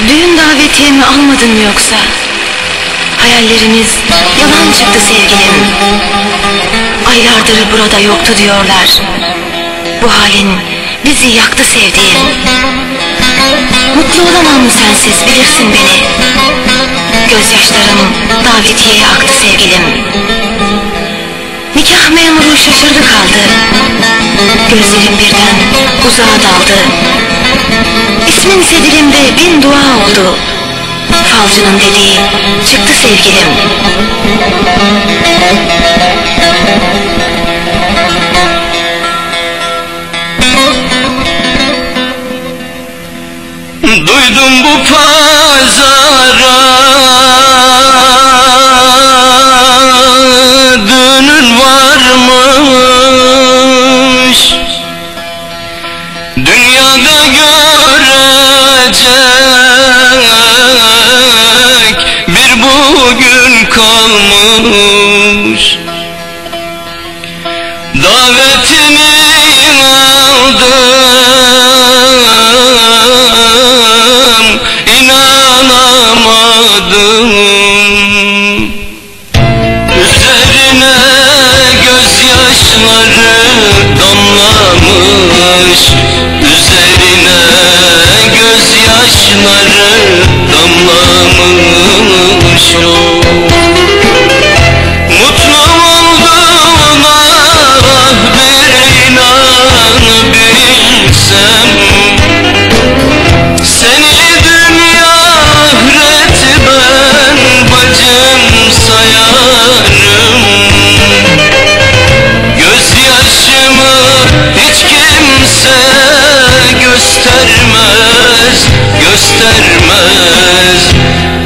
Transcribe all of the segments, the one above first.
Düğün davetiyemi almadın mı yoksa? Hayallerimiz yalan çıktı sevgilim. Aylardır burada yoktu diyorlar. Bu halin bizi yaktı sevdiğim. Mutlu olamam sensiz bilirsin beni. Gözyaşlarım davetiyeye aktı sevgilim. Nikah memuru şaşırdı kaldı. Gözlerim birden uzağa daldı. İsmin sedilimde bin dua oldu. Falcının dediği çıktı sevgilim. Duydum bu pazara Dünün varmış Dünyada görecek kalmış Davetini aldım inanamadım. Üzerine gözyaşları damlamış. Üzerine gözyaşları damlamış göstermez, göstermez.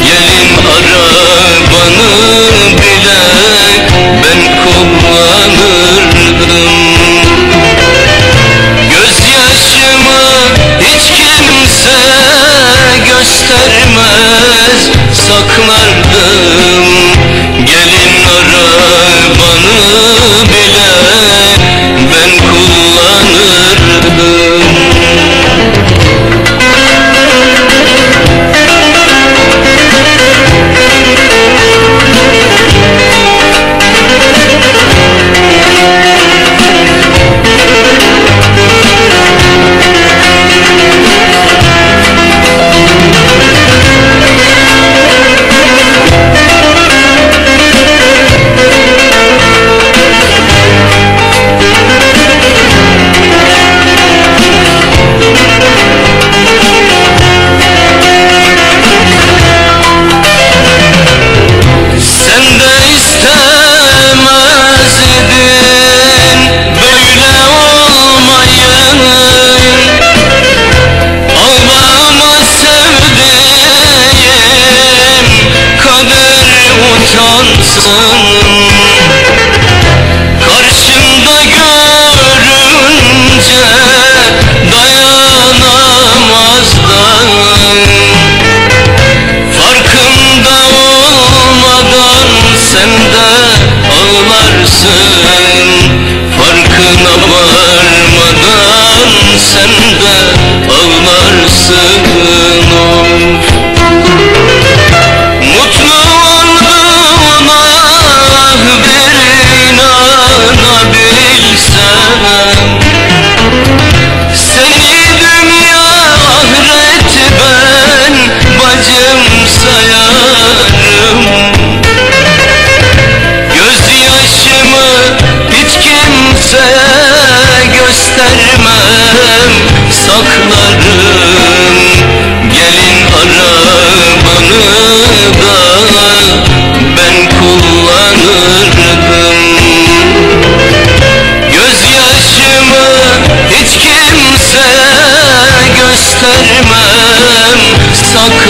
Gelin arabanı bile ben kullanırdım. Gözyaşımı hiç kimse göstermez 없음 göstermem Saklarım